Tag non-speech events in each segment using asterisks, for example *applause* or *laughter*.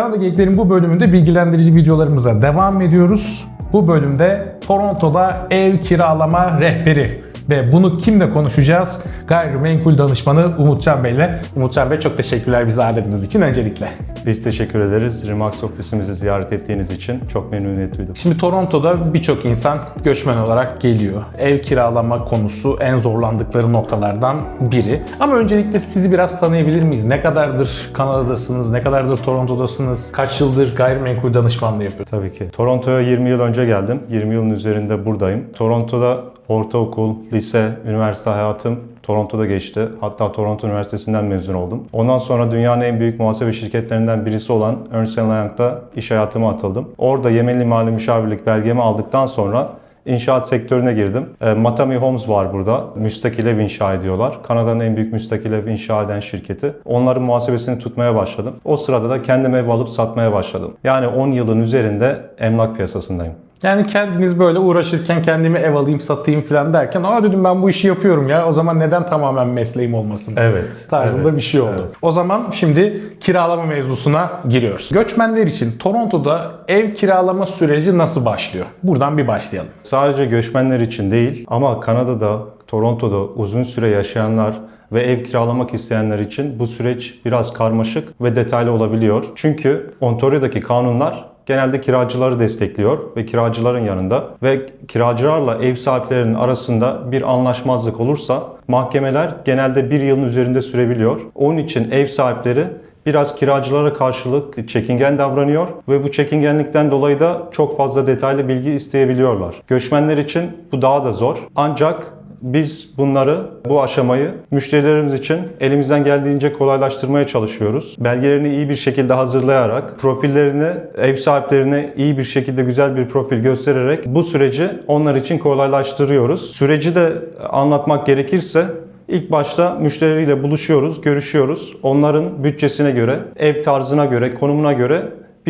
Kanada Geyikler'in bu bölümünde bilgilendirici videolarımıza devam ediyoruz. Bu bölümde Toronto'da ev kiralama rehberi ve bunu kimle konuşacağız? Gayrimenkul danışmanı Umutcan Bey ile. Umutcan Bey çok teşekkürler bizi ağırladığınız için öncelikle. Biz teşekkür ederiz. Remax ofisimizi ziyaret ettiğiniz için çok memnuniyet duydum. Şimdi Toronto'da birçok insan göçmen olarak geliyor. Ev kiralama konusu en zorlandıkları noktalardan biri. Ama öncelikle sizi biraz tanıyabilir miyiz? Ne kadardır Kanada'dasınız? Ne kadardır Toronto'dasınız? Kaç yıldır gayrimenkul danışmanlığı yapıyorsunuz? Tabii ki. Toronto'ya 20 yıl önce geldim. 20 yılın üzerinde buradayım. Toronto'da ortaokul, lise, üniversite hayatım Toronto'da geçti. Hatta Toronto Üniversitesi'nden mezun oldum. Ondan sonra dünyanın en büyük muhasebe şirketlerinden birisi olan Ernst Young'da iş hayatıma atıldım. Orada Yemenli Mali Müşavirlik belgemi aldıktan sonra İnşaat sektörüne girdim. E, Matami Homes var burada. Müstakil ev inşa ediyorlar. Kanada'nın en büyük müstakil ev inşa eden şirketi. Onların muhasebesini tutmaya başladım. O sırada da kendim ev alıp satmaya başladım. Yani 10 yılın üzerinde emlak piyasasındayım. Yani kendiniz böyle uğraşırken kendimi ev alayım satayım falan derken aa dedim ben bu işi yapıyorum ya o zaman neden tamamen mesleğim olmasın? Evet. tarzında evet, bir şey oldu. evet. O zaman şimdi kiralama mevzusuna giriyoruz. Göçmenler için Toronto'da ev kiralama süreci nasıl başlıyor? Buradan bir başlayalım. Sadece göçmenler için değil ama Kanada'da, Toronto'da uzun süre yaşayanlar ve ev kiralamak isteyenler için bu süreç biraz karmaşık ve detaylı olabiliyor. Çünkü Ontario'daki kanunlar genelde kiracıları destekliyor ve kiracıların yanında ve kiracılarla ev sahiplerinin arasında bir anlaşmazlık olursa mahkemeler genelde bir yılın üzerinde sürebiliyor. Onun için ev sahipleri biraz kiracılara karşılık çekingen davranıyor ve bu çekingenlikten dolayı da çok fazla detaylı bilgi isteyebiliyorlar. Göçmenler için bu daha da zor. Ancak biz bunları, bu aşamayı müşterilerimiz için elimizden geldiğince kolaylaştırmaya çalışıyoruz. Belgelerini iyi bir şekilde hazırlayarak, profillerini ev sahiplerine iyi bir şekilde güzel bir profil göstererek bu süreci onlar için kolaylaştırıyoruz. Süreci de anlatmak gerekirse İlk başta müşteriyle buluşuyoruz, görüşüyoruz. Onların bütçesine göre, ev tarzına göre, konumuna göre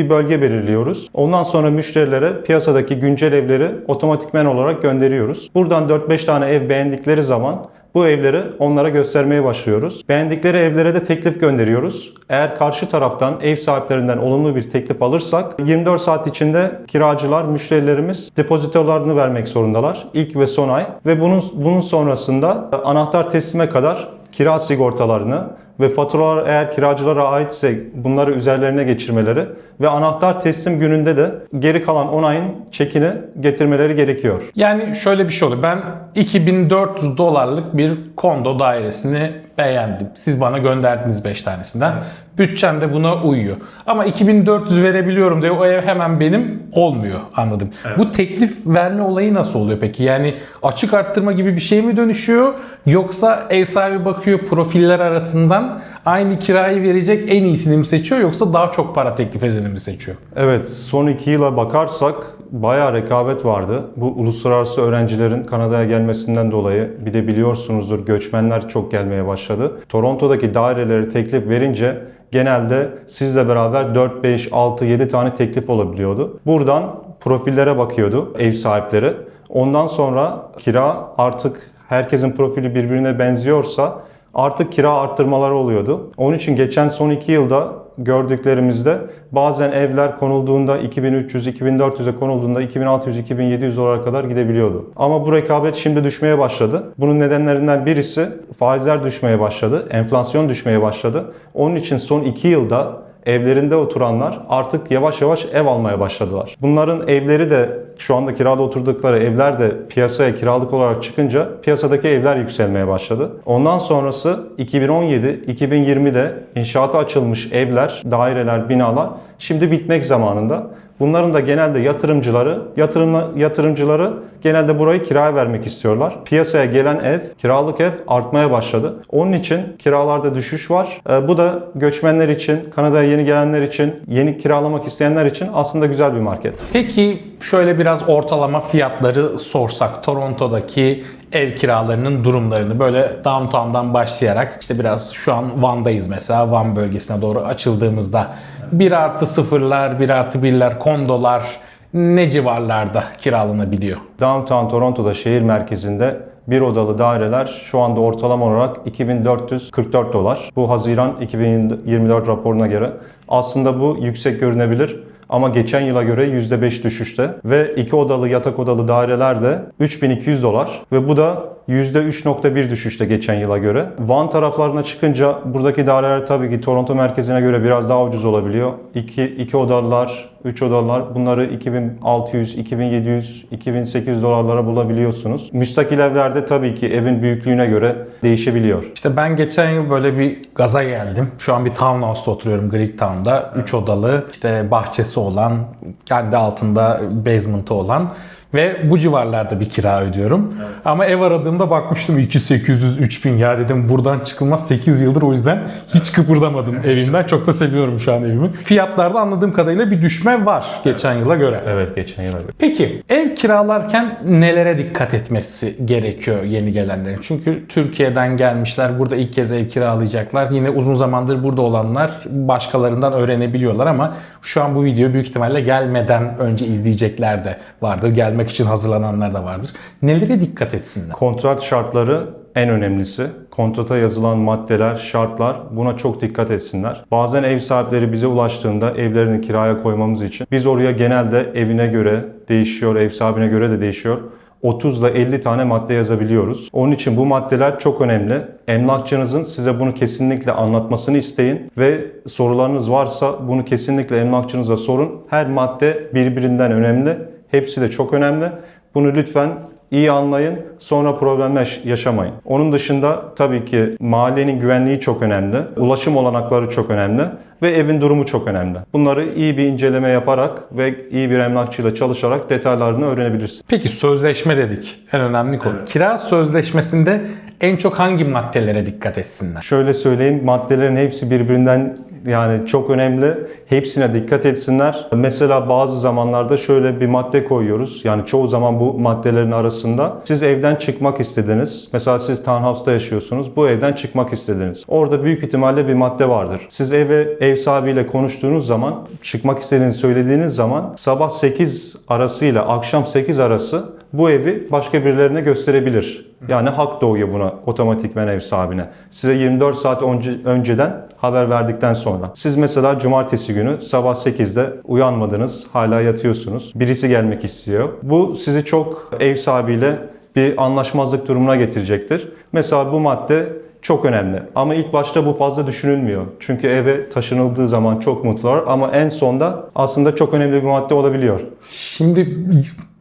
bir bölge belirliyoruz. Ondan sonra müşterilere piyasadaki güncel evleri otomatikmen olarak gönderiyoruz. Buradan 4-5 tane ev beğendikleri zaman bu evleri onlara göstermeye başlıyoruz. Beğendikleri evlere de teklif gönderiyoruz. Eğer karşı taraftan ev sahiplerinden olumlu bir teklif alırsak 24 saat içinde kiracılar, müşterilerimiz depozitolarını vermek zorundalar. İlk ve son ay ve bunun bunun sonrasında anahtar teslime kadar kira sigortalarını ve faturalar eğer kiracılara aitse bunları üzerlerine geçirmeleri ve anahtar teslim gününde de geri kalan 10 ayın çekini getirmeleri gerekiyor. Yani şöyle bir şey oluyor. Ben 2400 dolarlık bir kondo dairesini beğendim. Siz bana gönderdiniz 5 tanesinden. Bütçem de buna uyuyor. Ama 2400 verebiliyorum diye o ev hemen benim olmuyor anladım. Bu teklif verme olayı nasıl oluyor peki? Yani açık arttırma gibi bir şey mi dönüşüyor? Yoksa ev sahibi bakıyor profiller arasından aynı kirayı verecek en iyisini mi seçiyor yoksa daha çok para teklif edeni mi seçiyor? Evet, son iki yıla bakarsak bayağı rekabet vardı. Bu uluslararası öğrencilerin Kanada'ya gelmesinden dolayı bir de biliyorsunuzdur göçmenler çok gelmeye başladı. Toronto'daki daireleri teklif verince genelde sizle beraber 4, 5, 6, 7 tane teklif olabiliyordu. Buradan profillere bakıyordu ev sahipleri. Ondan sonra kira artık herkesin profili birbirine benziyorsa artık kira arttırmaları oluyordu. Onun için geçen son iki yılda gördüklerimizde bazen evler konulduğunda 2300-2400'e konulduğunda 2600-2700 dolara kadar gidebiliyordu. Ama bu rekabet şimdi düşmeye başladı. Bunun nedenlerinden birisi faizler düşmeye başladı, enflasyon düşmeye başladı. Onun için son iki yılda evlerinde oturanlar artık yavaş yavaş ev almaya başladılar. Bunların evleri de şu anda kirada oturdukları evler de piyasaya kiralık olarak çıkınca piyasadaki evler yükselmeye başladı. Ondan sonrası 2017-2020'de inşaata açılmış evler, daireler, binalar şimdi bitmek zamanında. Bunların da genelde yatırımcıları, yatırım, yatırımcıları genelde burayı kiraya vermek istiyorlar. Piyasaya gelen ev, kiralık ev artmaya başladı. Onun için kiralarda düşüş var. Ee, Bu da göçmenler için, Kanada'ya yeni gelenler için, yeni kiralamak isteyenler için aslında güzel bir market. Peki şöyle biraz ortalama fiyatları sorsak Toronto'daki ev kiralarının durumlarını böyle downtown'dan başlayarak işte biraz şu an Van'dayız mesela Van bölgesine doğru açıldığımızda 1 artı sıfırlar, 1 artı birler, kondolar ne civarlarda kiralanabiliyor? Downtown Toronto'da şehir merkezinde bir odalı daireler şu anda ortalama olarak 2444 dolar. Bu Haziran 2024 raporuna göre. Aslında bu yüksek görünebilir ama geçen yıla göre %5 düşüşte ve iki odalı yatak odalı daireler de 3200 dolar ve bu da %3.1 düşüşte geçen yıla göre. Van taraflarına çıkınca buradaki daireler tabii ki Toronto merkezine göre biraz daha ucuz olabiliyor. 2 iki odalılar, 3 odalılar bunları 2600, 2700, 2800 dolarlara bulabiliyorsunuz. Müstakil evlerde tabii ki evin büyüklüğüne göre değişebiliyor. İşte ben geçen yıl böyle bir gaza geldim. Şu an bir townhouse'da oturuyorum Greektown'da. 3 odalı, işte bahçesi olan, kendi altında basement'ı olan ve bu civarlarda bir kira ödüyorum. Ama ev aradığımda bakmıştım 2800 3000 ya dedim buradan çıkılmaz 8 yıldır o yüzden hiç kıpırdamadım evimden. Çok da seviyorum şu an evimi. Fiyatlarda anladığım kadarıyla bir düşme var geçen yıla göre. Evet geçen yıla göre. Peki ev kiralarken nelere dikkat etmesi gerekiyor yeni gelenlerin? Çünkü Türkiye'den gelmişler, burada ilk kez ev kiralayacaklar. Yine uzun zamandır burada olanlar başkalarından öğrenebiliyorlar ama şu an bu video büyük ihtimalle gelmeden önce izleyecekler de vardır. Gelmek için hazırlananlar da vardır. Nelere dikkat etsinler? Kontrat şartları en önemlisi. Kontrata yazılan maddeler, şartlar buna çok dikkat etsinler. Bazen ev sahipleri bize ulaştığında evlerini kiraya koymamız için biz oraya genelde evine göre değişiyor, ev sahibine göre de değişiyor. 30 ile 50 tane madde yazabiliyoruz. Onun için bu maddeler çok önemli. Emlakçınızın size bunu kesinlikle anlatmasını isteyin ve sorularınız varsa bunu kesinlikle emlakçınıza sorun. Her madde birbirinden önemli. Hepsi de çok önemli. Bunu lütfen iyi anlayın, sonra problem yaş- yaşamayın. Onun dışında tabii ki mahallenin güvenliği çok önemli, ulaşım olanakları çok önemli ve evin durumu çok önemli. Bunları iyi bir inceleme yaparak ve iyi bir emlakçıyla çalışarak detaylarını öğrenebilirsiniz. Peki sözleşme dedik. En önemli konu. Kira sözleşmesinde en çok hangi maddelere dikkat etsinler? Şöyle söyleyeyim, maddelerin hepsi birbirinden yani çok önemli. Hepsine dikkat etsinler. Mesela bazı zamanlarda şöyle bir madde koyuyoruz. Yani çoğu zaman bu maddelerin arasında siz evden çıkmak istediniz. Mesela siz townhouse'da yaşıyorsunuz. Bu evden çıkmak istediniz. Orada büyük ihtimalle bir madde vardır. Siz eve ev sahibiyle konuştuğunuz zaman, çıkmak istediğinizi söylediğiniz zaman sabah 8 arasıyla akşam 8 arası bu evi başka birilerine gösterebilir. Yani hak doğuyor buna otomatikmen ev sahibine. Size 24 saat önce, önceden haber verdikten sonra. Siz mesela cumartesi günü sabah 8'de uyanmadınız, hala yatıyorsunuz. Birisi gelmek istiyor. Bu sizi çok ev sahibiyle bir anlaşmazlık durumuna getirecektir. Mesela bu madde çok önemli. Ama ilk başta bu fazla düşünülmüyor. Çünkü eve taşınıldığı zaman çok mutlular ama en sonda aslında çok önemli bir madde olabiliyor. Şimdi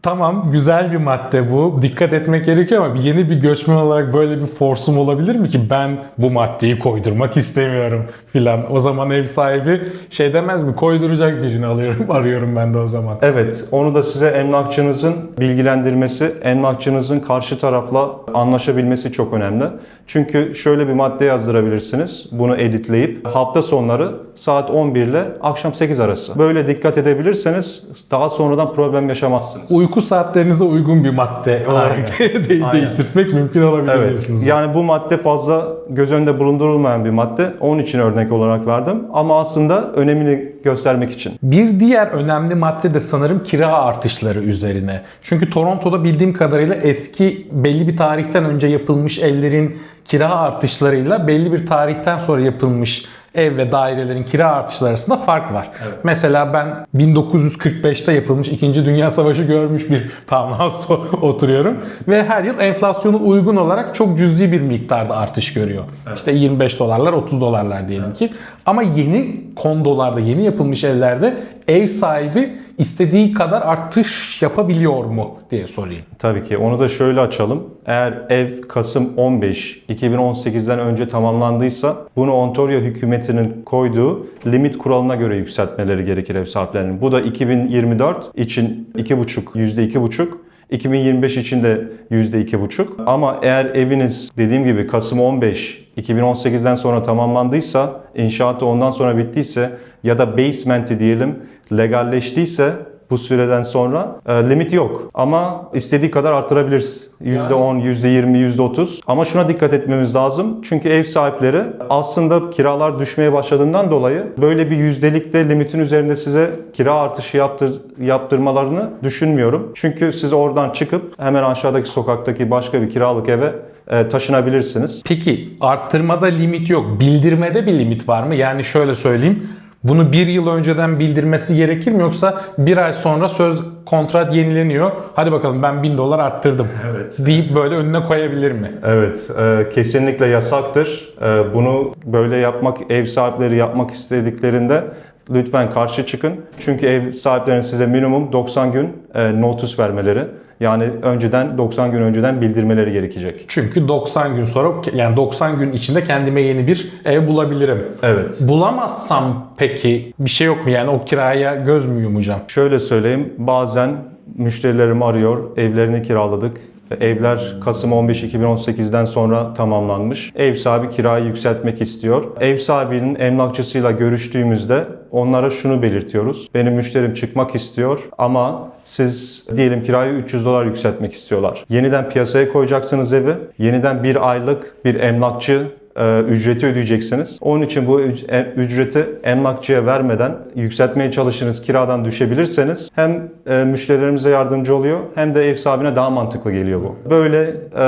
tamam güzel bir madde bu. Dikkat etmek gerekiyor ama yeni bir göçmen olarak böyle bir forsum olabilir mi ki ben bu maddeyi koydurmak istemiyorum filan. O zaman ev sahibi şey demez mi? Koyduracak birini alıyorum, *laughs* arıyorum ben de o zaman. Evet, onu da size emlakçınızın bilgilendirmesi, emlakçınızın karşı tarafla anlaşabilmesi çok önemli. Çünkü şöyle bir madde yazdırabilirsiniz, bunu editleyip hafta sonları saat 11 ile akşam 8 arası. Böyle dikkat edebilirseniz daha sonradan problem yaşamazsınız. Uyku saatlerinize uygun bir madde olarak *laughs* de- değiştirmek mümkün olabilir Evet. diyorsunuz. Yani bu madde fazla göz önünde bulundurulmayan bir madde. Onun için örnek olarak verdim. Ama aslında önemini göstermek için. Bir diğer önemli madde de sanırım kira artışları üzerine. Çünkü Toronto'da bildiğim kadarıyla eski belli bir tarihten önce yapılmış evlerin kira artışlarıyla belli bir tarihten sonra yapılmış ev ve dairelerin kira artışları arasında fark var. Mesela ben 1945'te yapılmış 2. Dünya Savaşı görmüş bir townhouse'da *laughs* oturuyorum ve her yıl enflasyona uygun olarak çok cüzi bir miktarda artış görüyor. İşte 25 dolarlar 30 dolarlar diyelim ki. Ama yeni kondolarda, yeni yapılmış evlerde ev sahibi istediği kadar artış yapabiliyor mu diye sorayım. Tabii ki. Onu da şöyle açalım. Eğer ev Kasım 15 2018'den önce tamamlandıysa bunu Ontario hükümetinin koyduğu limit kuralına göre yükseltmeleri gerekir ev sahiplerinin. Bu da 2024 için 2,5 %2,5 2025 için de %2,5. Ama eğer eviniz dediğim gibi Kasım 15 2018'den sonra tamamlandıysa, inşaatı ondan sonra bittiyse ya da basement'i diyelim legalleştiyse bu süreden sonra e, limit yok. Ama istediği kadar artırabiliriz. %10, %20, %30. Ama şuna dikkat etmemiz lazım. Çünkü ev sahipleri aslında kiralar düşmeye başladığından dolayı böyle bir yüzdelikte limitin üzerinde size kira artışı yaptır, yaptırmalarını düşünmüyorum. Çünkü siz oradan çıkıp hemen aşağıdaki sokaktaki başka bir kiralık eve e, taşınabilirsiniz. Peki arttırmada limit yok. Bildirmede bir limit var mı? Yani şöyle söyleyeyim. Bunu bir yıl önceden bildirmesi gerekir mi yoksa bir ay sonra söz kontrat yenileniyor. Hadi bakalım ben 1000 dolar arttırdım Evet. deyip böyle önüne koyabilir mi? Evet, e, kesinlikle yasaktır. E, bunu böyle yapmak, ev sahipleri yapmak istediklerinde lütfen karşı çıkın. Çünkü ev sahiplerinin size minimum 90 gün e, notus vermeleri. Yani önceden 90 gün önceden bildirmeleri gerekecek. Çünkü 90 gün sonra yani 90 gün içinde kendime yeni bir ev bulabilirim. Evet. Bulamazsam peki bir şey yok mu? Yani o kiraya göz mü yumacağım? Şöyle söyleyeyim, bazen müşterilerim arıyor, evlerini kiraladık. Evler Kasım 15 2018'den sonra tamamlanmış. Ev sahibi kirayı yükseltmek istiyor. Ev sahibinin emlakçısıyla görüştüğümüzde onlara şunu belirtiyoruz. Benim müşterim çıkmak istiyor ama siz diyelim kirayı 300 dolar yükseltmek istiyorlar. Yeniden piyasaya koyacaksınız evi. Yeniden bir aylık bir emlakçı e, ücreti ödeyeceksiniz. Onun için bu e, ücreti emlakçıya vermeden yükseltmeye çalışırız kiradan düşebilirseniz hem e, müşterilerimize yardımcı oluyor hem de ev sahibine daha mantıklı geliyor bu. Böyle e,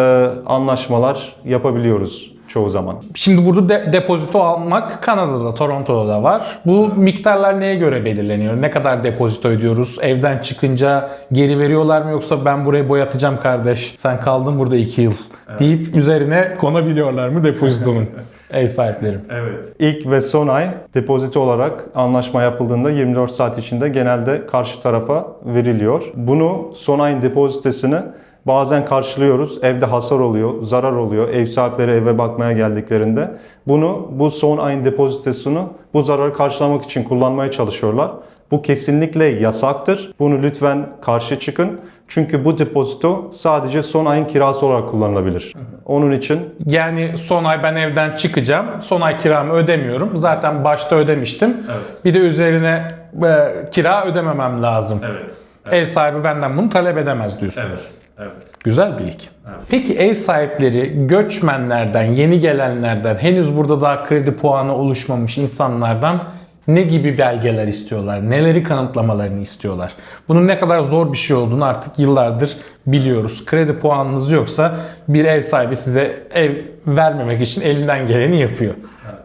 anlaşmalar yapabiliyoruz çoğu zaman. Şimdi burada de- depozito almak Kanada'da, Toronto'da da var. Bu miktarlar neye göre belirleniyor? Ne kadar depozito ödüyoruz? Evden çıkınca geri veriyorlar mı yoksa ben burayı boyatacağım kardeş sen kaldın burada 2 yıl deyip üzerine konabiliyorlar mı depozitonun *laughs* ev sahipleri? Evet. İlk ve son ay depozito olarak anlaşma yapıldığında 24 saat içinde genelde karşı tarafa veriliyor. Bunu son ayın depozitesini bazen karşılıyoruz. Evde hasar oluyor, zarar oluyor. Ev sahipleri eve bakmaya geldiklerinde bunu bu son ayın depozitesini bu zararı karşılamak için kullanmaya çalışıyorlar. Bu kesinlikle yasaktır. Bunu lütfen karşı çıkın. Çünkü bu depozito sadece son ayın kirası olarak kullanılabilir. Onun için Yani son ay ben evden çıkacağım. Son ay kiramı ödemiyorum. Zaten başta ödemiştim. Evet. Bir de üzerine e, kira ödememem lazım. evet. Ev sahibi benden bunu talep edemez diyorsunuz. Evet. Güzel bilgi. Peki ev sahipleri göçmenlerden, yeni gelenlerden, henüz burada daha kredi puanı oluşmamış insanlardan ne gibi belgeler istiyorlar? Neleri kanıtlamalarını istiyorlar? Bunun ne kadar zor bir şey olduğunu artık yıllardır biliyoruz. Kredi puanınız yoksa bir ev sahibi size ev vermemek için elinden geleni yapıyor.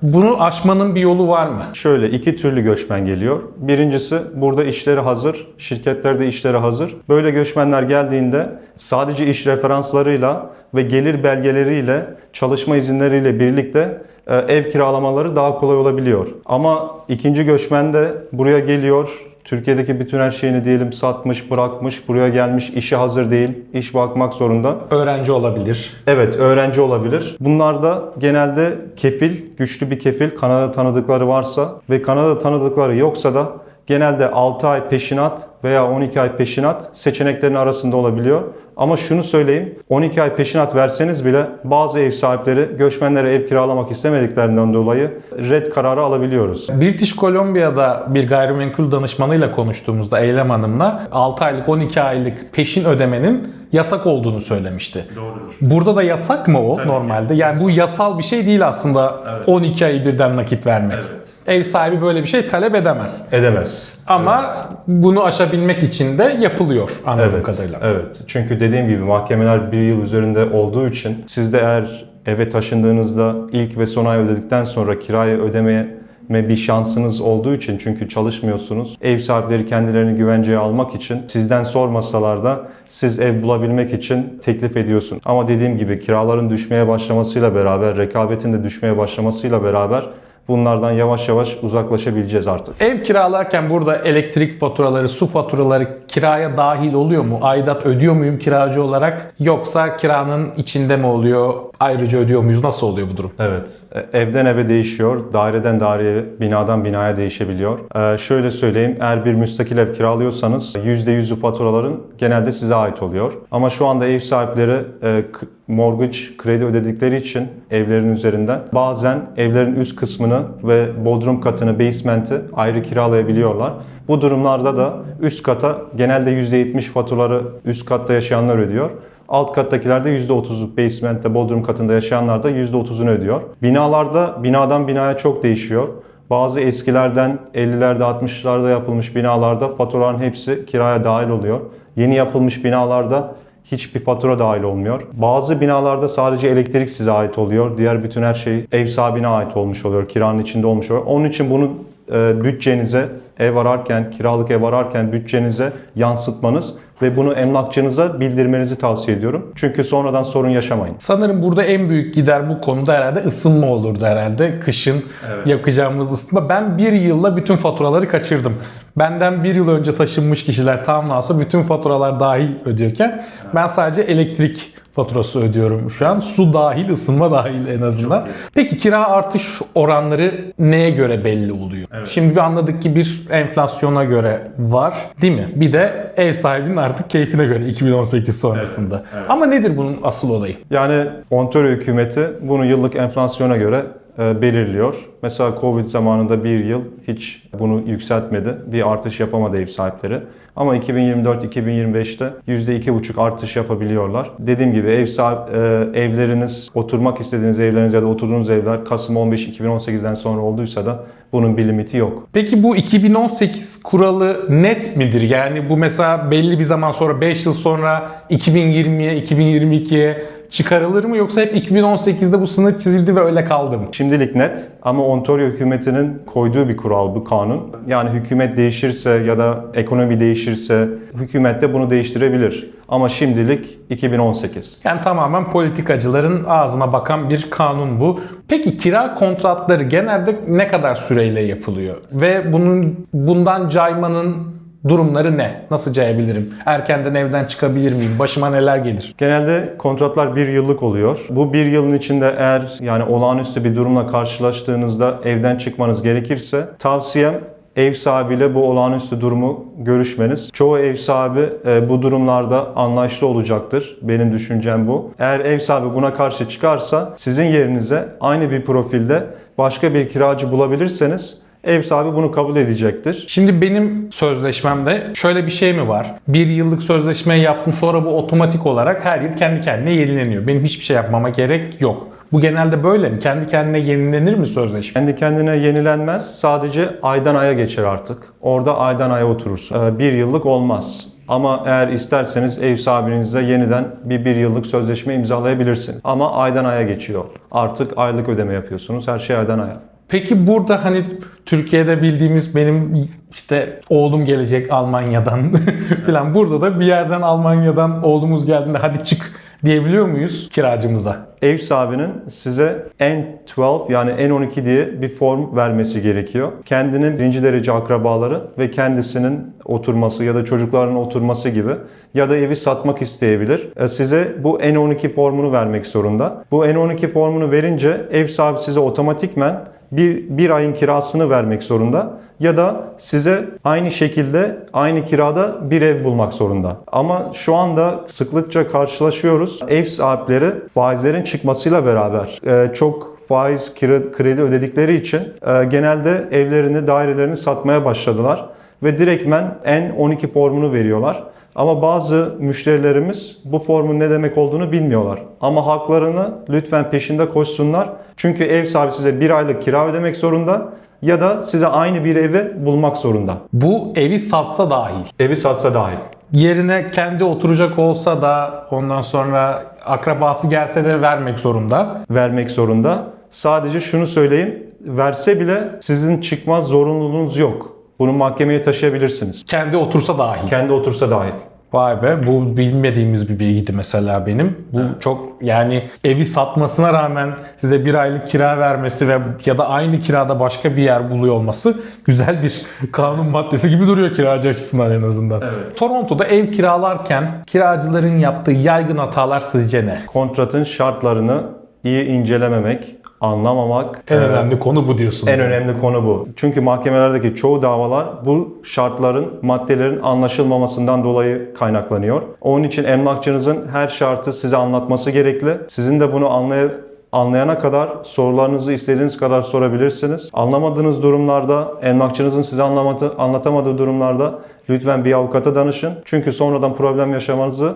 Bunu aşmanın bir yolu var mı? Şöyle iki türlü göçmen geliyor. Birincisi burada işleri hazır, şirketlerde işleri hazır. Böyle göçmenler geldiğinde sadece iş referanslarıyla ve gelir belgeleriyle, çalışma izinleriyle birlikte e, ev kiralamaları daha kolay olabiliyor. Ama ikinci göçmen de buraya geliyor, Türkiye'deki bütün her şeyini diyelim satmış, bırakmış, buraya gelmiş, işi hazır değil, iş bakmak zorunda. Öğrenci olabilir. Evet, öğrenci olabilir. Bunlar da genelde kefil, güçlü bir kefil, Kanada tanıdıkları varsa ve Kanada tanıdıkları yoksa da genelde 6 ay peşinat veya 12 ay peşinat seçeneklerin arasında olabiliyor. Ama şunu söyleyeyim, 12 ay peşinat verseniz bile bazı ev sahipleri göçmenlere ev kiralamak istemediklerinden dolayı red kararı alabiliyoruz. British Columbia'da bir gayrimenkul danışmanıyla konuştuğumuzda Eylem Hanım'la 6 aylık 12 aylık peşin ödemenin yasak olduğunu söylemişti. Doğrudur. Burada da yasak mı o Tabii ki. normalde? Yani bu yasal bir şey değil aslında Evet. 12 ayı birden nakit vermek. Evet. Ev sahibi böyle bir şey talep edemez. Edemez. Ama bunu aşabilmek için de yapılıyor anladığım Evet, kadarıyla. evet. Çünkü dediğim gibi mahkemeler bir yıl üzerinde olduğu için siz de eğer eve taşındığınızda ilk ve son ay ödedikten sonra kirayı ödemeye bir şansınız olduğu için çünkü çalışmıyorsunuz. Ev sahipleri kendilerini güvenceye almak için sizden sormasalar da siz ev bulabilmek için teklif ediyorsun. Ama dediğim gibi kiraların düşmeye başlamasıyla beraber, rekabetin de düşmeye başlamasıyla beraber bunlardan yavaş yavaş uzaklaşabileceğiz artık. Ev kiralarken burada elektrik faturaları, su faturaları kiraya dahil oluyor mu? Aidat ödüyor muyum kiracı olarak? Yoksa kiranın içinde mi oluyor? Ayrıca ödüyor muyuz? Nasıl oluyor bu durum? Evet. E, Evden eve değişiyor. Daireden daireye, binadan binaya değişebiliyor. Ee, şöyle söyleyeyim. Eğer bir müstakil ev kiralıyorsanız %100'ü faturaların genelde size ait oluyor. Ama şu anda ev sahipleri e, mortgage kredi ödedikleri için evlerin üzerinden bazen evlerin üst kısmını ve bodrum katını, basement'i ayrı kiralayabiliyorlar. Bu durumlarda da üst kata genelde %70 faturaları üst katta yaşayanlar ödüyor. Alt kattakiler de %30'u basement'te, bodrum katında yaşayanlar da %30'unu ödüyor. Binalarda binadan binaya çok değişiyor. Bazı eskilerden 50'lerde 60'larda yapılmış binalarda faturaların hepsi kiraya dahil oluyor. Yeni yapılmış binalarda hiçbir fatura dahil olmuyor. Bazı binalarda sadece elektrik size ait oluyor. Diğer bütün her şey ev sahibine ait olmuş oluyor. Kiranın içinde olmuş oluyor. Onun için bunu e, bütçenize ev ararken, kiralık ev ararken bütçenize yansıtmanız ve bunu emlakçınıza bildirmenizi tavsiye ediyorum. Çünkü sonradan sorun yaşamayın. Sanırım burada en büyük gider bu konuda herhalde ısınma olurdu herhalde. Kışın yakacağımız ısınma. Ben bir yılla bütün faturaları kaçırdım. Benden bir yıl önce taşınmış kişiler townhouse'a bütün faturalar dahil ödüyorken ben sadece elektrik faturası ödüyorum şu an. Su dahil, ısınma dahil en azından. Peki kira artış oranları neye göre belli oluyor? Şimdi bir anladık ki bir enflasyona göre var değil mi? Bir de ev sahibinin artık keyfine göre 2018 sonrasında. Ama nedir bunun asıl olayı? Yani Ontario hükümeti bunu yıllık enflasyona göre belirliyor. Mesela Covid zamanında bir yıl hiç bunu yükseltmedi. Bir artış yapamadı ev sahipleri. Ama 2024-2025'te %2,5 artış yapabiliyorlar. Dediğim gibi ev sahip, e, evleriniz, oturmak istediğiniz evleriniz ya da oturduğunuz evler Kasım 15 2018'den sonra olduysa da bunun bir limiti yok. Peki bu 2018 kuralı net midir? Yani bu mesela belli bir zaman sonra 5 yıl sonra 2020'ye, 2022'ye çıkarılır mı yoksa hep 2018'de bu sınır çizildi ve öyle kaldı mı? Şimdilik net ama Ontario hükümetinin koyduğu bir kural bu kanun. Yani hükümet değişirse ya da ekonomi değişirse hükümet de bunu değiştirebilir. Ama şimdilik 2018. Yani tamamen politikacıların ağzına bakan bir kanun bu. Peki kira kontratları genelde ne kadar süreyle yapılıyor? Ve bunun bundan caymanın durumları ne? Nasıl cayabilirim? Erkenden evden çıkabilir miyim? Başıma neler gelir? Genelde kontratlar bir yıllık oluyor. Bu bir yılın içinde eğer yani olağanüstü bir durumla karşılaştığınızda evden çıkmanız gerekirse tavsiyem ev sahibiyle bu olağanüstü durumu görüşmeniz. Çoğu ev sahibi e, bu durumlarda anlayışlı olacaktır. Benim düşüncem bu. Eğer ev sahibi buna karşı çıkarsa sizin yerinize aynı bir profilde başka bir kiracı bulabilirseniz ev sahibi bunu kabul edecektir. Şimdi benim sözleşmemde şöyle bir şey mi var? Bir yıllık sözleşmeyi yaptım sonra bu otomatik olarak her yıl kendi kendine yenileniyor. Benim hiçbir şey yapmama gerek yok. Bu genelde böyle mi? Kendi kendine yenilenir mi sözleşme? Kendi kendine yenilenmez. Sadece aydan aya geçer artık. Orada aydan aya oturursun. Ee, Bir yıllık olmaz. Ama eğer isterseniz ev sahibinizle yeniden bir bir yıllık sözleşme imzalayabilirsiniz. Ama aydan aya geçiyor. Artık aylık ödeme yapıyorsunuz. Her şey aydan aya. Peki burada hani Türkiye'de bildiğimiz benim işte oğlum gelecek Almanya'dan *laughs* falan. Burada da bir yerden Almanya'dan oğlumuz geldiğinde hadi çık diyebiliyor muyuz kiracımıza? Ev sahibinin size N12 yani N12 diye bir form vermesi gerekiyor. Kendinin birinci derece akrabaları ve kendisinin oturması ya da çocuklarının oturması gibi ya da evi satmak isteyebilir. E, Size bu N12 formunu vermek zorunda. Bu N12 formunu verince ev sahibi size otomatikmen bir, bir ayın kirasını vermek zorunda ya da size aynı şekilde aynı kirada bir ev bulmak zorunda. Ama şu anda sıklıkça karşılaşıyoruz. Ev sahipleri faizlerin çıkmasıyla beraber e, çok faiz kredi ödedikleri için e, genelde evlerini, dairelerini satmaya başladılar ve direktmen N12 formunu veriyorlar. Ama bazı müşterilerimiz bu formun ne demek olduğunu bilmiyorlar. Ama haklarını lütfen peşinde koşsunlar. Çünkü ev sahibi size bir aylık kira ödemek zorunda ya da size aynı bir evi bulmak zorunda. Bu evi satsa dahil. Evi satsa dahil. Yerine kendi oturacak olsa da ondan sonra akrabası gelse de vermek zorunda. Vermek zorunda. Sadece şunu söyleyeyim. Verse bile sizin çıkma zorunluluğunuz yok. Bunu mahkemeye taşıyabilirsiniz. Kendi otursa dahil. Kendi otursa dahil. Vay be bu bilmediğimiz bir bilgiydi mesela benim. Bu çok yani evi satmasına rağmen size bir aylık kira vermesi ve ya da aynı kirada başka bir yer buluyor olması güzel bir *laughs* kanun maddesi gibi duruyor kiracı açısından en azından. Evet. Toronto'da ev kiralarken kiracıların yaptığı yaygın hatalar sizce ne? Kontratın şartlarını iyi incelememek, anlamamak En e, önemli konu bu diyorsunuz. en önemli konu bu. Çünkü mahkemelerdeki çoğu davalar bu şartların, maddelerin anlaşılmamasından dolayı kaynaklanıyor. Onun için emlakçınızın her şartı size anlatması gerekli. Sizin de bunu anlay anlayana kadar sorularınızı istediğiniz kadar sorabilirsiniz. Anlamadığınız durumlarda, emlakçınızın size anlamadı, anlatamadığı durumlarda lütfen bir avukata danışın. Çünkü sonradan problem yaşamanızı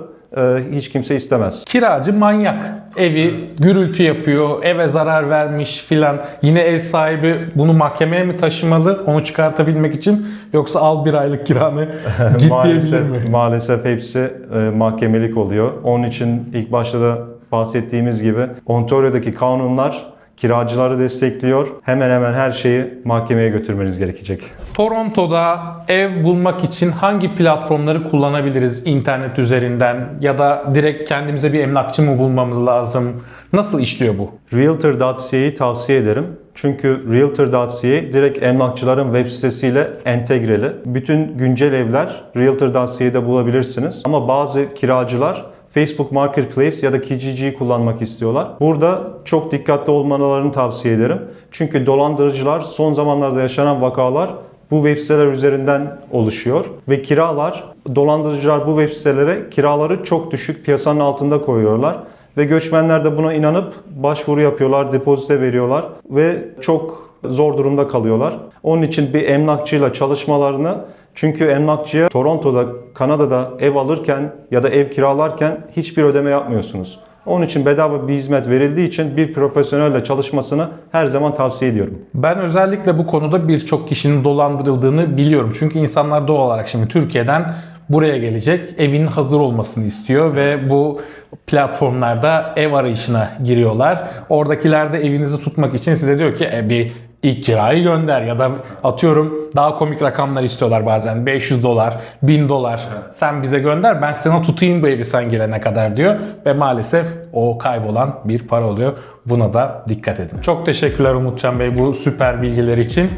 hiç kimse istemez. Kiracı manyak. Evi gürültü yapıyor, eve zarar vermiş filan. Yine ev sahibi bunu mahkemeye mi taşımalı onu çıkartabilmek için yoksa al bir aylık kiranı *laughs* git maalesef, mi? maalesef hepsi e, mahkemelik oluyor. Onun için ilk başta da bahsettiğimiz gibi Ontario'daki kanunlar kiracıları destekliyor. Hemen hemen her şeyi mahkemeye götürmeniz gerekecek. Toronto'da ev bulmak için hangi platformları kullanabiliriz internet üzerinden ya da direkt kendimize bir emlakçı mı bulmamız lazım? Nasıl işliyor bu? Realtor.ca'yı tavsiye ederim. Çünkü Realtor.ca direkt emlakçıların web sitesiyle entegreli. Bütün güncel evler Realtor.ca'da bulabilirsiniz. Ama bazı kiracılar Facebook Marketplace ya da Kijiji kullanmak istiyorlar. Burada çok dikkatli olmalarını tavsiye ederim. Çünkü dolandırıcılar son zamanlarda yaşanan vakalar bu web siteler üzerinden oluşuyor ve kiralar dolandırıcılar bu web sitelere kiraları çok düşük piyasanın altında koyuyorlar ve göçmenler de buna inanıp başvuru yapıyorlar, depozite veriyorlar ve çok zor durumda kalıyorlar. Onun için bir emlakçıyla çalışmalarını çünkü emlakçıya Toronto'da, Kanada'da ev alırken ya da ev kiralarken hiçbir ödeme yapmıyorsunuz. Onun için bedava bir hizmet verildiği için bir profesyonelle çalışmasını her zaman tavsiye ediyorum. Ben özellikle bu konuda birçok kişinin dolandırıldığını biliyorum. Çünkü insanlar doğal olarak şimdi Türkiye'den buraya gelecek, evin hazır olmasını istiyor ve bu platformlarda ev arayışına giriyorlar. Oradakiler de evinizi tutmak için size diyor ki e, bir ilk kirayı gönder ya da atıyorum daha komik rakamlar istiyorlar bazen. 500 dolar 1000 dolar. Sen bize gönder ben sana tutayım bu evi sen gelene kadar diyor ve maalesef o kaybolan bir para oluyor buna da dikkat edin. Çok teşekkürler Umutcan Bey bu süper bilgiler için.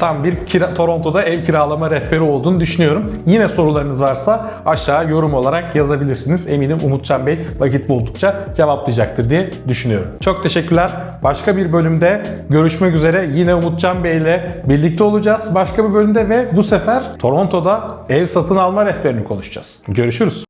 Tam bir kira, Toronto'da ev kiralama rehberi olduğunu düşünüyorum. Yine sorularınız varsa aşağı yorum olarak yazabilirsiniz. Eminim Umutcan Bey vakit buldukça cevaplayacaktır diye düşünüyorum. Çok teşekkürler. Başka bir bölümde görüşmek üzere. Yine Umutcan Bey ile birlikte olacağız. Başka bir bölümde ve bu sefer Toronto'da ev satın alma rehberini konuşacağız. Görüşürüz.